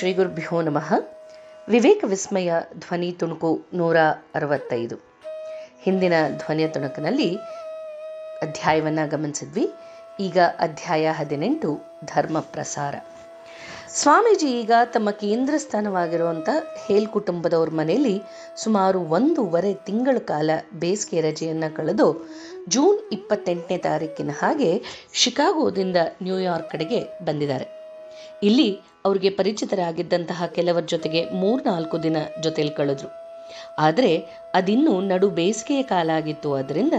ಶ್ರೀ ಗುರುಭ್ಯೋ ನಮಃ. ವಿವೇಕ ವಿಸ್ಮಯ ಧ್ವನಿ ತುಣುಕು ನೂರ ಅರವತ್ತೈದು. ಹಿಂದಿನ ಧ್ವನಿಯ ತುಣುಕಿನಲ್ಲಿ ಅಧ್ಯಾಯವನ್ನು ಗಮನಿಸಿದ್ವಿ. ಈಗ ಅಧ್ಯಾಯ ಹದಿನೆಂಟು, ಧರ್ಮ ಪ್ರಸಾರ. ಸ್ವಾಮೀಜಿ ಈಗ ತಮ್ಮ ಕೇಂದ್ರ ಸ್ಥಾನವಾಗಿರುವಂಥ ಹೇಲ್ ಕುಟುಂಬದವ್ರ ಮನೆಯಲ್ಲಿ ಸುಮಾರು ಒಂದೂವರೆ ತಿಂಗಳ ಕಾಲ ಬೇಸಿಗೆ ರಜೆಯನ್ನು ಕಳೆದು ಜೂನ್ ಇಪ್ಪತ್ತೆಂಟನೇ ತಾರೀಕಿನ ಹಾಗೆ ಶಿಕಾಗೋದಿಂದ ನ್ಯೂಯಾರ್ಕ್ ಕಡೆಗೆ ಬಂದಿದ್ದಾರೆ. ಇಲ್ಲಿ ಅವರಿಗೆ ಪರಿಚಿತರಾಗಿದ್ದಂತಹ ಕೆಲವರ ಜೊತೆಗೆ ಮೂರ್ನಾಲ್ಕು ದಿನ ಜೊತೆಲಿ ಕಳೆದ್ರು. ಆದರೆ ಅದಿನ್ನೂ ನಡು ಬೇಸಿಗೆಯ ಕಾಲ ಆಗಿತ್ತು. ಅದರಿಂದ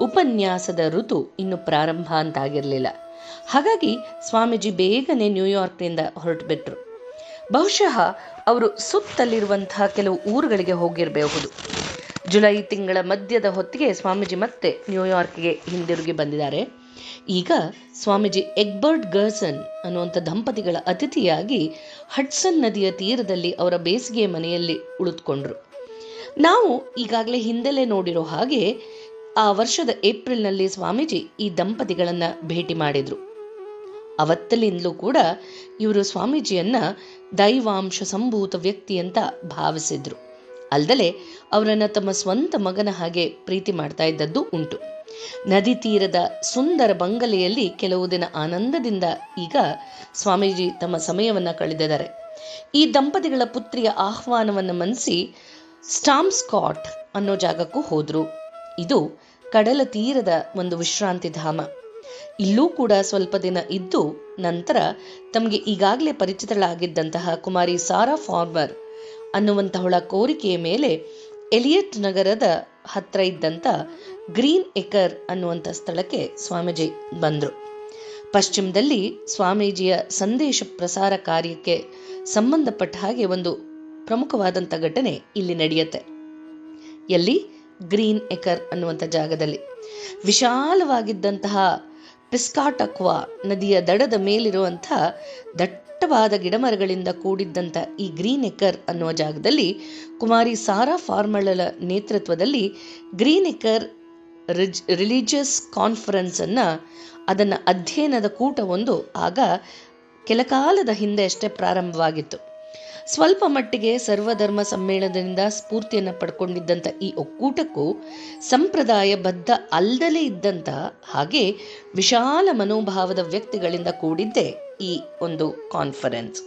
ಉಪನ್ಯಾಸದ ಋತು ಇನ್ನು ಪ್ರಾರಂಭ ಅಂತಾಗಿರಲಿಲ್ಲ. ಹಾಗಾಗಿ ಸ್ವಾಮೀಜಿ ಬೇಗನೆ ನ್ಯೂಯಾರ್ಕ್ನಿಂದ ಹೊರಟುಬಿಟ್ರು. ಬಹುಶಃ ಅವರು ಸುತ್ತಲಿರುವಂತಹ ಕೆಲವು ಊರುಗಳಿಗೆ ಹೋಗಿರಬಹುದು. ಜುಲೈ ತಿಂಗಳ ಮಧ್ಯದ ಹೊತ್ತಿಗೆ ಸ್ವಾಮೀಜಿ ಮತ್ತೆ ನ್ಯೂಯಾರ್ಕ್ಗೆ ಹಿಂದಿರುಗಿ ಬಂದಿದ್ದಾರೆ. ಈಗ ಸ್ವಾಮೀಜಿ ಎಗ್ಬರ್ಟ್ ಗರ್ಸನ್ ಅನ್ನುವಂಥ ದಂಪತಿಗಳ ಅತಿಥಿಯಾಗಿ ಹಡ್ಸನ್ ನದಿಯ ತೀರದಲ್ಲಿ ಅವರ ಬೇಸಿಗೆ ಮನೆಯಲ್ಲಿ ಉಳಿದುಕೊಂಡ್ರು. ನಾವು ಈಗಾಗಲೇ ಹಿಂದೆಲೇ ನೋಡಿರೋ ಹಾಗೆ ಆ ವರ್ಷದ ಏಪ್ರಿಲ್ನಲ್ಲಿ ಸ್ವಾಮೀಜಿ ಈ ದಂಪತಿಗಳನ್ನು ಭೇಟಿ ಮಾಡಿದ್ರು. ಅವತ್ತಲಿಂದಲೂ ಕೂಡ ಇವರು ಸ್ವಾಮೀಜಿಯನ್ನ ದೈವಾಂಶ ಸಂಭೂತ ವ್ಯಕ್ತಿ ಅಂತ ಭಾವಿಸಿದ್ರು. ಅಲ್ಲದಲೇ ಅವರನ್ನು ತಮ್ಮ ಸ್ವಂತ ಮಗನ ಹಾಗೆ ಪ್ರೀತಿ ಮಾಡ್ತಾ ಇದ್ದದ್ದು ಉಂಟು. ನದಿ ತೀರದ ಸುಂದರ ಬಂಗಲೆಯಲ್ಲಿ ಕೆಲವು ದಿನ ಆನಂದದಿಂದ ಈಗ ಸ್ವಾಮೀಜಿ ತಮ್ಮ ಸಮಯವನ್ನು ಕಳೆದಿದ್ದಾರೆ. ಈ ದಂಪತಿಗಳ ಪುತ್ರಿಯ ಆಹ್ವಾನವನ್ನು ಮನ್ನಿಸಿ ಸ್ಟಾಮ್ಸ್ಕಾಟ್ ಅನ್ನೋ ಜಾಗಕ್ಕೂ ಹೋದ್ರು. ಇದು ಕಡಲ ತೀರದ ಒಂದು ವಿಶ್ರಾಂತಿ ಧಾಮ. ಇಲ್ಲೂ ಕೂಡ ಸ್ವಲ್ಪ ದಿನ ಇದ್ದು ನಂತರ ತಮಗೆ ಈಗಾಗಲೇ ಪರಿಚಿತಳಾಗಿದ್ದಂತಹ ಕುಮಾರಿ ಸಾರಾ ಫಾರ್ಮರ್ ಅನ್ನುವಂತಹಳ ಕೋರಿಕೆಯ ಮೇಲೆ ಎಲಿಯಟ್ ನಗರದ ಹತ್ರ ಇದ್ದಂಥ ಗ್ರೀನ್ ಎಕರ್ ಅನ್ನುವಂಥ ಸ್ಥಳಕ್ಕೆ ಸ್ವಾಮೀಜಿ ಬಂದರು. ಪಶ್ಚಿಮದಲ್ಲಿ ಸ್ವಾಮೀಜಿಯ ಸಂದೇಶ ಪ್ರಸಾರ ಕಾರ್ಯಕ್ಕೆ ಸಂಬಂಧಪಟ್ಟ ಹಾಗೆ ಒಂದು ಪ್ರಮುಖವಾದಂಥ ಘಟನೆ ಇಲ್ಲಿ ನಡೆಯುತ್ತೆ. ಎಲ್ಲಿ? ಗ್ರೀನ್ ಎಕರ್ ಅನ್ನುವಂಥ ಜಾಗದಲ್ಲಿ. ವಿಶಾಲವಾಗಿದ್ದಂತಹ ಪಿಸ್ಕಾಟಕ್ವಾ ನದಿಯ ದಡದ ಮೇಲಿರುವಂಥ ದಟ್ಟವಾದ ಗಿಡಮರಗಳಿಂದ ಕೂಡಿದ್ದಂಥ ಈ ಗ್ರೀನ್ ಎಕರ್ ಅನ್ನುವ ಜಾಗದಲ್ಲಿ ಕುಮಾರಿ ಸಾರಾ ಫಾರ್ಮಳಲ ನೇತೃತ್ವದಲ್ಲಿ ಗ್ರೀನ್ ಎಕರ್ ರಿಜ್, ರಿಲಿಜಿಯಸ್ ಕಾನ್ಫರೆನ್ಸನ್ನು ಅದನ್ನು ಅಧ್ಯಯನದ ಕೂಟವೊಂದು ಆಗ ಕೆಲಕಾಲದ ಹಿಂದೆ ಅಷ್ಟೇ ಪ್ರಾರಂಭವಾಗಿತ್ತು. ಸ್ವಲ್ಪ ಮಟ್ಟಿಗೆ ಸರ್ವಧರ್ಮ ಸಮ್ಮೇಳನದಿಂದ ಸ್ಫೂರ್ತಿಯನ್ನು ಪಡ್ಕೊಂಡಿದ್ದಂಥ ಈ ಒಕ್ಕೂಟಕ್ಕೂ ಸಂಪ್ರದಾಯಬದ್ಧ ಅಲ್ಲದಲೇ ಇದ್ದಂಥ ಹಾಗೆ ವಿಶಾಲ ಮನೋಭಾವದ ವ್ಯಕ್ತಿಗಳಿಂದ ಕೂಡಿದ್ದೇ ಈ ಒಂದು ಕಾನ್ಫರೆನ್ಸ್.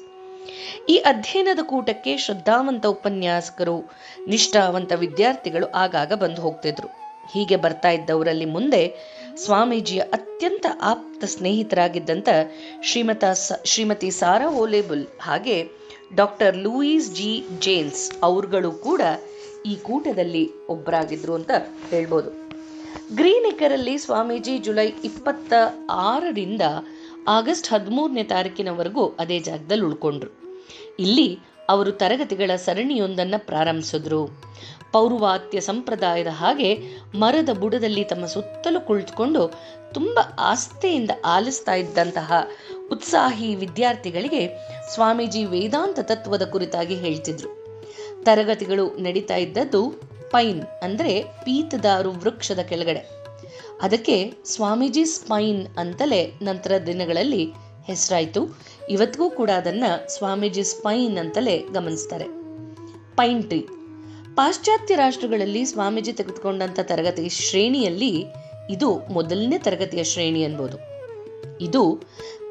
ಈ ಅಧ್ಯಯನದ ಕೂಟಕ್ಕೆ ಶ್ರದ್ಧಾವಂತ ಉಪನ್ಯಾಸಕರು, ನಿಷ್ಠಾವಂತ ವಿದ್ಯಾರ್ಥಿಗಳು ಆಗಾಗ ಬಂದು ಹೋಗ್ತಿದ್ರು. ಹೀಗೆ ಬರ್ತಾ ಇದ್ದವರಲ್ಲಿ ಮುಂದೆ ಸ್ವಾಮೀಜಿಯ ಅತ್ಯಂತ ಆಪ್ತ ಸ್ನೇಹಿತರಾಗಿದ್ದಂಥ ಶ್ರೀಮತ ಶ್ರೀಮತಿ ಸಾರಾ ಓಲೇಬುಲ್ ಹಾಗೆ ಡಾಕ್ಟರ್ ಲೂಯಿಸ್ ಜಿ ಜೇನ್ಸ್ ಅವ್ರುಗಳು ಕೂಡ ಈ ಕೂಟದಲ್ಲಿ ಒಬ್ಬರಾಗಿದ್ರು ಅಂತ ಹೇಳ್ಬೋದು. ಗ್ರೀನ್ ಎಕರಲ್ಲಿ ಸ್ವಾಮೀಜಿ ಜುಲೈ ಇಪ್ಪತ್ತ ಆರರಿಂದ ಆಗಸ್ಟ್ ಹದಿಮೂರನೇ ತಾರೀಕಿನವರೆಗೂ ಅದೇ ಜಾಗದಲ್ಲಿ ಉಳ್ಕೊಂಡ್ರು. ಇಲ್ಲಿ ಅವರು ತರಗತಿಗಳ ಸರಣಿಯೊಂದನ್ನು ಪ್ರಾರಂಭಿಸಿದ್ರು. ಪೌರ್ವಾತ್ಯ ಸಂಪ್ರದಾಯದ ಹಾಗೆ ಮರದ ಬುಡದಲ್ಲಿ ತಮ್ಮ ಸುತ್ತಲೂ ಕುಳಿತುಕೊಂಡು ತುಂಬ ಆಸ್ಥೆಯಿಂದ ಆಲಿಸ್ತಾ ಇದ್ದಂತಹ ಉತ್ಸಾಹಿ ವಿದ್ಯಾರ್ಥಿಗಳಿಗೆ ಸ್ವಾಮೀಜಿ ವೇದಾಂತ ತತ್ವದ ಕುರಿತಾಗಿ ಹೇಳ್ತಿದ್ರು. ತರಗತಿಗಳು ನಡೀತಾ ಇದ್ದದ್ದು ಪೈನ್ ಅಂದರೆ ಪೀತದಾರು ವೃಕ್ಷದ ಕೆಳಗಡೆ. ಅದಕ್ಕೆ ಸ್ವಾಮೀಜಿ ಸ್ಪೈನ್ ಅಂತಲೇ ನಂತರ ದಿನಗಳಲ್ಲಿ ಹೆಸರಾಯಿತು. ಇವತ್ತಿಗೂ ಕೂಡ ಅದನ್ನು ಸ್ವಾಮೀಜಿ ಸ್ಪೈನ್ ಅಂತಲೇ ಗಮನಿಸ್ತಾರೆ. Pine tree. ಪಾಶ್ಚಾತ್ಯ ರಾಷ್ಟ್ರಗಳಲ್ಲಿ ಸ್ವಾಮೀಜಿ ತೆಗೆದುಕೊಂಡಂಥ ತರಗತಿ ಶ್ರೇಣಿಯಲ್ಲಿ ಇದು ಮೊದಲನೇ ತರಗತಿಯ ಶ್ರೇಣಿ ಅನ್ಬೋದು ಇದು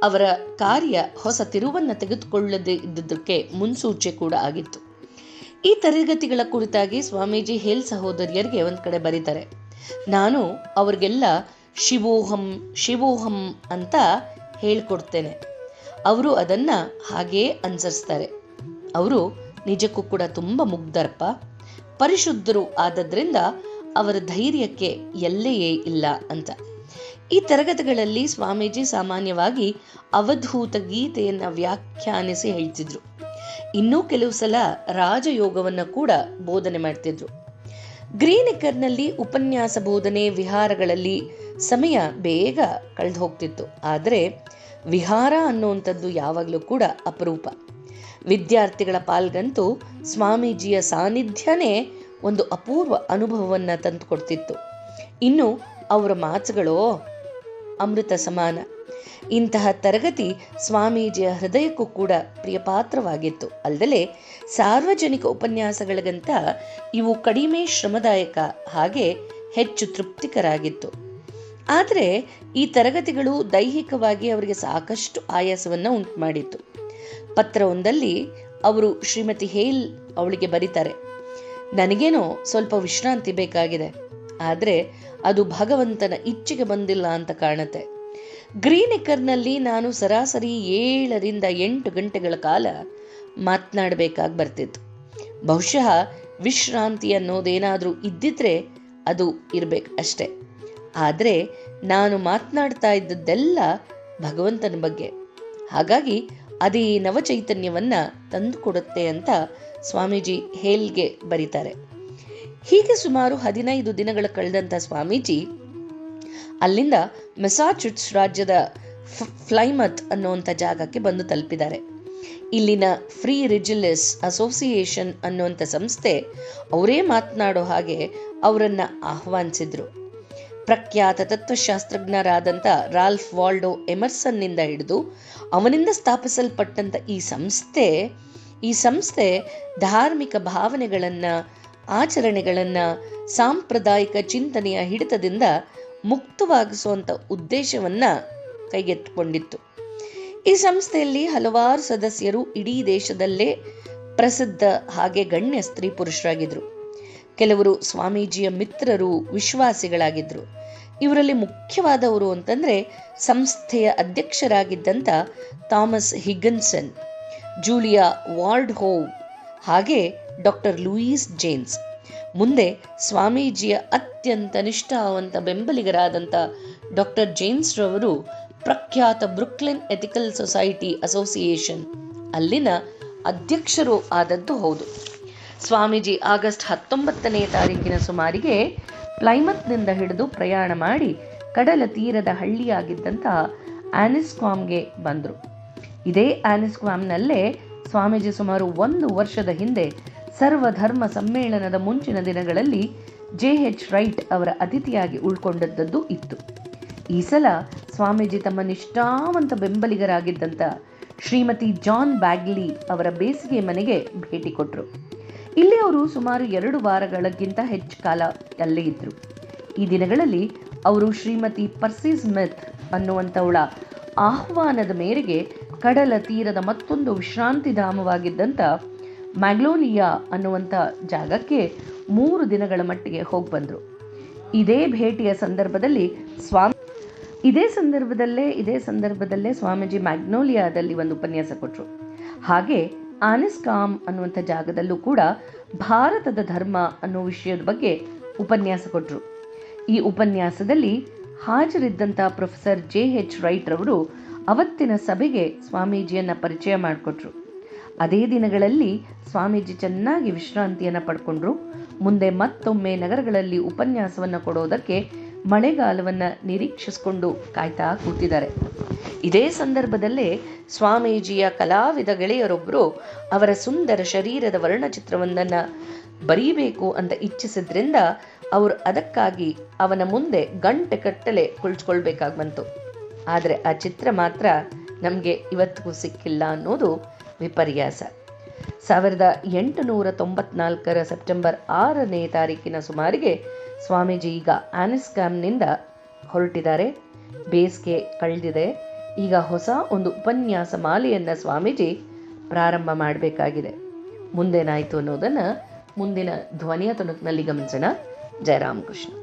ಅವರ ಕಾರ್ಯ ಹೊಸ ತಿರುವನ್ನು ತೆಗೆದುಕೊಳ್ಳದೇ ಇದ್ದುದಕ್ಕೆ ಮುನ್ಸೂಚೆ ಕೂಡ ಆಗಿತ್ತು. ಈ ತರಗತಿಗಳ ಕುರಿತಾಗಿ ಸ್ವಾಮೀಜಿ ಹೇಲ್ ಸಹೋದರಿಯರಿಗೆ ಒಂದು ಕಡೆ ಬರೀತಾರೆ. ನಾನು ಅವ್ರಿಗೆಲ್ಲ ಶಿವೋಹಂ ಶಿವೋಹಂ ಅಂತ ಹೇಳ್ಕೊಡ್ತೇನೆ. ಅವರು ಅದನ್ನು ಹಾಗೇ ಅನುಸರಿಸ್ತಾರೆ. ಅವರು ನಿಜಕ್ಕೂ ಕೂಡ ತುಂಬ ಮುಗ್ಧರಪ್ಪ. ಪರಿಶುದ್ಧರು ಆದದ್ರಿಂದ ಅವರ ಧೈರ್ಯಕ್ಕೆ ಎಲ್ಲೆಯೇ ಇಲ್ಲ ಅಂತ. ಈ ತರಗತಿಗಳಲ್ಲಿ ಸ್ವಾಮೀಜಿ ಸಾಮಾನ್ಯವಾಗಿ ಅವಧೂತ ಗೀತೆಯನ್ನು ವ್ಯಾಖ್ಯಾನಿಸಿ ಹೇಳ್ತಿದ್ರು. ಇನ್ನೂ ಕೆಲವು ಸಲ ರಾಜಯೋಗವನ್ನ ಕೂಡ ಬೋಧನೆ ಮಾಡ್ತಿದ್ರು. ಗ್ರೀನಿಕರ್ನಲ್ಲಿ ಉಪನ್ಯಾಸ ಬೋಧನೆ ವಿಹಾರಗಳಲ್ಲಿ ಸಮಯ ಬೇಗ ಕಳೆದು ಹೋಗ್ತಿತ್ತು. ಆದರೆ ವಿಹಾರ ಅನ್ನುವಂಥದ್ದು ಯಾವಾಗಲೂ ಕೂಡ ಅಪರೂಪ. ವಿದ್ಯಾರ್ಥಿಗಳ ಪಾಲ್ಗಂತೂ ಸ್ವಾಮೀಜಿಯ ಸಾನ್ನಿಧ್ಯನೇ ಒಂದು ಅಪೂರ್ವ ಅನುಭವವನ್ನು ತಂದುಕೊಡ್ತಿತ್ತು. ಇನ್ನು ಅವರ ಮಾತುಗಳು ಅಮೃತ ಸಮಾನ. ಇಂತಹ ತರಗತಿ ಸ್ವಾಮೀಜಿಯ ಹೃದಯಕ್ಕೂ ಕೂಡ ಪ್ರಿಯಪಾತ್ರವಾಗಿತ್ತು. ಅಲ್ಲದೆ ಸಾರ್ವಜನಿಕ ಉಪನ್ಯಾಸಗಳಿಗಂತ ಇವು ಕಡಿಮೆ ಶ್ರಮದಾಯಕ ಹಾಗೆ ಹೆಚ್ಚು ತೃಪ್ತಿಕರಾಗಿತ್ತು. ಆದರೆ ಈ ತರಗತಿಗಳು ದೈಹಿಕವಾಗಿ ಅವರಿಗೆ ಸಾಕಷ್ಟು ಆಯಾಸವನ್ನು ಉಂಟು ಮಾಡಿತ್ತು ಪತ್ರವೊಂದಲ್ಲಿ ಅವರು ಶ್ರೀಮತಿ ಹೇಲ್ ಅವಳಿಗೆ ಬರೀತಾರೆ, ನನಗೇನೋ ಸ್ವಲ್ಪ ವಿಶ್ರಾಂತಿ ಬೇಕಾಗಿದೆ, ಆದರೆ ಅದು ಭಗವಂತನ ಇಚ್ಛೆಗೆ ಬಂದಿಲ್ಲ ಅಂತ ಕಾಣುತ್ತೆ. ಗ್ರೀನಿಕರ್ನಲ್ಲಿ ನಾನು ಸರಾಸರಿ ಏಳರಿಂದ ಎಂಟು ಗಂಟೆಗಳ ಕಾಲ ಮಾತನಾಡಬೇಕಾಗಿ ಬರ್ತಿತ್ತು. ಬಹುಶಃ ವಿಶ್ರಾಂತಿ ಅನ್ನೋದೇನಾದರೂ ಇದ್ದಿದ್ರೆ ಅದು ಇರಬೇಕು ಅಷ್ಟೆ. ಆದರೆ ನಾನು ಮಾತನಾಡ್ತಾ ಇದ್ದದ್ದೆಲ್ಲ ಭಗವಂತನ ಬಗ್ಗೆ. ಹಾಗಾಗಿ ಅದೇ ತಂದು ತಂದುಕೊಡುತ್ತೆ ಅಂತ ಸ್ವಾಮೀಜಿ ಹೇಲ್ಗೆ ಬರೀತಾರೆ. ಹೀಗೆ ಸುಮಾರು ಹದಿನೈದು ದಿನಗಳ ಕಳೆದಂಥ ಸ್ವಾಮೀಜಿ ಅಲ್ಲಿಂದ ಮೆಸಾಚುಟ್ಸ್ ರಾಜ್ಯದ ಫ್ಲೈಮತ್ ಅನ್ನುವಂಥ ಜಾಗಕ್ಕೆ ಬಂದು ತಲುಪಿದ್ದಾರೆ. ಇಲ್ಲಿನ ಫ್ರೀ ರಿಜಿಲಿಸ್ ಅಸೋಸಿಯೇಷನ್ ಅನ್ನುವಂಥ ಸಂಸ್ಥೆ ಅವರೇ ಮಾತನಾಡೋ ಹಾಗೆ ಅವರನ್ನು ಆಹ್ವಾನಿಸಿದ್ರು. ಪ್ರಖ್ಯಾತ ತತ್ವಶಾಸ್ತ್ರಜ್ಞರಾದಂಥ ರಾಲ್ಫ್ ವಾಲ್ಡೋ ಎಮರ್ಸನ್ನಿಂದ ಹಿಡಿದು ಅವನಿಂದ ಸ್ಥಾಪಿಸಲ್ಪಟ್ಟಂಥ ಈ ಸಂಸ್ಥೆ ಈ ಸಂಸ್ಥೆ ಧಾರ್ಮಿಕ ಭಾವನೆಗಳನ್ನು, ಆಚರಣೆಗಳನ್ನು, ಸಾಂಪ್ರದಾಯಿಕ ಚಿಂತನೆಯ ಹಿಡಿತದಿಂದ ಮುಕ್ತವಾಗಿಸುವಂಥ ಉದ್ದೇಶವನ್ನು ಕೈಗೆತ್ತಿಕೊಂಡಿತ್ತು. ಈ ಸಂಸ್ಥೆಯಲ್ಲಿ ಹಲವಾರು ಸದಸ್ಯರು ಇಡೀ ದೇಶದಲ್ಲೇ ಪ್ರಸಿದ್ಧ ಹಾಗೆ ಗಣ್ಯ ಸ್ತ್ರೀ ಪುರುಷರಾಗಿದ್ದರು ಕೆಲವರು ಸ್ವಾಮೀಜಿಯ ಮಿತ್ರರು ವಿಶ್ವಾಸಿಗಳಾಗಿದ್ದರು ಇವರಲ್ಲಿ ಮುಖ್ಯವಾದವರು ಅಂತಂದರೆ ಸಂಸ್ಥೆಯ ಅಧ್ಯಕ್ಷರಾಗಿದ್ದಂಥ Thomas Higginson Julia Ward Howe ಹಾಗೆ ಡಾಕ್ಟರ್ ಲೂಯಿಸ್ ಜೇನ್ಸ್ ಮುಂದೆ ಸ್ವಾಮೀಜಿಯ ಅತ್ಯಂತ ನಿಷ್ಠಾವಂತ ಬೆಂಬಲಿಗರಾದಂಥ ಡಾಕ್ಟರ್ ಜೇನ್ಸ್ರವರು ಪ್ರಖ್ಯಾತ ಬ್ರುಕ್ಲಿನ್ ಎಥಿಕಲ್ ಸೊಸೈಟಿ ಅಸೋಸಿಯೇಷನ್, ಅಲ್ಲಿನ ಅಧ್ಯಕ್ಷರು ಆದದ್ದು ಹೌದು. ಸ್ವಾಮೀಜಿ ಆಗಸ್ಟ್ ಹತ್ತೊಂಬತ್ತನೇ ತಾರೀಕಿನ ಸುಮಾರಿಗೆ ಪ್ಲೈಮತ್ನಿಂದ ಹಿಡಿದು ಪ್ರಯಾಣ ಮಾಡಿ ಕಡಲ ತೀರದ ಹಳ್ಳಿಯಾಗಿದ್ದಂಥ ಆನಿಸ್ಕ್ವಾಮ್ಗೆ ಬಂದರು. ಇದೇ ಆನಿಸ್ಕ್ವಾಮ್ನಲ್ಲೇ ಸ್ವಾಮೀಜಿ ಸುಮಾರು ಒಂದು ವರ್ಷದ ಹಿಂದೆ ಸರ್ವಧರ್ಮ ಸಮ್ಮೇಳನದ ಮುಂಚಿನ ದಿನಗಳಲ್ಲಿ ಜೆ ಎಚ್ ರೈಟ್ ಅವರ ಅತಿಥಿಯಾಗಿ ಉಳ್ಕೊಂಡದ್ದು ಇತ್ತು. ಈ ಸಲ ಸ್ವಾಮೀಜಿ ತಮ್ಮ ನಿಷ್ಠಾವಂತ ಬೆಂಬಲಿಗರಾಗಿದ್ದಂಥ ಶ್ರೀಮತಿ ಜಾನ್ ಬ್ಯಾಗ್ಲಿ ಅವರ ಬೇಸಿಗೆ ಮನೆಗೆ ಭೇಟಿ ಕೊಟ್ಟರು ಇಲ್ಲಿ ಅವರು ಸುಮಾರು ಎರಡು ವಾರಗಳಿಗಿಂತ ಹೆಚ್ಚು ಕಾಲ ಅಲ್ಲೇ ಇದ್ದರು ಈ ದಿನಗಳಲ್ಲಿ ಅವರು ಶ್ರೀಮತಿ ಪರ್ಸಿ ಸ್ಮಿತ್ ಅನ್ನುವಂಥವಳ ಆಹ್ವಾನದ ಮೇರೆಗೆ ಕಡಲ ತೀರದ ಮತ್ತೊಂದು ವಿಶ್ರಾಂತಿಧಾಮವಾಗಿದ್ದಂಥ ಮ್ಯಾಗ್ಲೋಲಿಯಾ ಅನ್ನುವಂಥ ಜಾಗಕ್ಕೆ ಮೂರು ದಿನಗಳ ಮಟ್ಟಿಗೆ ಹೋಗಿ ಬಂದರು. ಇದೇ ಭೇಟಿಯ ಸಂದರ್ಭದಲ್ಲಿ ಸ್ವಾಮಿ ಇದೇ ಸಂದರ್ಭದಲ್ಲೇ ಇದೇ ಸಂದರ್ಭದಲ್ಲೇ ಸ್ವಾಮೀಜಿ ಮ್ಯಾಗ್ನೋಲಿಯಾದಲ್ಲಿ ಒಂದು ಉಪನ್ಯಾಸ ಕೊಟ್ಟರು ಹಾಗೆ ಆನಿಸ್ಕಾಮ್ ಅನ್ನುವಂಥ ಜಾಗದಲ್ಲೂ ಕೂಡ ಭಾರತದ ಧರ್ಮ ಅನ್ನೋ ವಿಷಯದ ಬಗ್ಗೆ ಉಪನ್ಯಾಸ ಕೊಟ್ಟರು ಈ ಉಪನ್ಯಾಸದಲ್ಲಿ ಹಾಜರಿದ್ದಂಥ ಪ್ರೊಫೆಸರ್ ಜೆ ಎಚ್ ರೈಟ್ ರವರು ಅವತ್ತಿನ ಸಭೆಗೆ ಸ್ವಾಮೀಜಿಯನ್ನು ಪರಿಚಯ ಮಾಡಿಕೊಟ್ರು. ಅದೇ ದಿನಗಳಲ್ಲಿ ಸ್ವಾಮೀಜಿ ಚೆನ್ನಾಗಿ ವಿಶ್ರಾಂತಿಯನ್ನು ಪಡ್ಕೊಂಡ್ರು. ಮುಂದೆ ಮತ್ತೊಮ್ಮೆ ನಗರಗಳಲ್ಲಿ ಉಪನ್ಯಾಸವನ್ನು ಕೊಡೋದಕ್ಕೆ ಮಳೆಗಾಲವನ್ನು ನಿರೀಕ್ಷಿಸಿಕೊಂಡು ಕಾಯ್ತಾ ಕೂತಿದ್ದಾರೆ. ಇದೇ ಸಂದರ್ಭದಲ್ಲೇ ಸ್ವಾಮೀಜಿಯ ಕಲಾವಿದ ಗೆಳೆಯರೊಬ್ಬರು ಅವರ ಸುಂದರ ಶರೀರದ ವರ್ಣಚಿತ್ರವೊಂದನ್ನು ಬರೀಬೇಕು ಅಂತ ಇಚ್ಛಿಸಿದ್ರಿಂದ ಅವರು ಅದಕ್ಕಾಗಿ ಅವನ ಮುಂದೆ ಗಂಟೆ ಕಟ್ಟಲೆ ಕುಳಿತುಕೊಳ್ಬೇಕಾಗಿ ಬಂತು. ಆದರೆ ಆ ಚಿತ್ರ ಮಾತ್ರ ನಮಗೆ ಇವತ್ತಿಗೂ ಸಿಕ್ಕಿಲ್ಲ ಅನ್ನೋದು ವಿಪರ್ಯಾಸ. ಸಾವಿರದ ಎಂಟುನೂರ ತೊಂಬತ್ನಾಲ್ಕರ ಸೆಪ್ಟೆಂಬರ್ ಆರನೇ ತಾರೀಕಿನ ಸುಮಾರಿಗೆ ಸ್ವಾಮೀಜಿ ಈಗ ಆನಿಸ್ಕಾಮ್ನಿಂದ ಹೊರಟಿದ್ದಾರೆ. ಬೇಸಿಗೆ ಕಳೆದಿದೆ. ಈಗ ಹೊಸ ಒಂದು ಉಪನ್ಯಾಸ ಮಾಲೆಯನ್ನು ಸ್ವಾಮೀಜಿ ಪ್ರಾರಂಭ ಮಾಡಬೇಕಾಗಿದೆ. ಮುಂದೇನಾಯಿತು ಅನ್ನೋದನ್ನು ಮುಂದಿನ ಧ್ವನಿಯ ತುಣುಕಿನಲ್ಲಿ ಗಮನಿಸೋಣ. ಜಯರಾಮಕೃಷ್ಣ.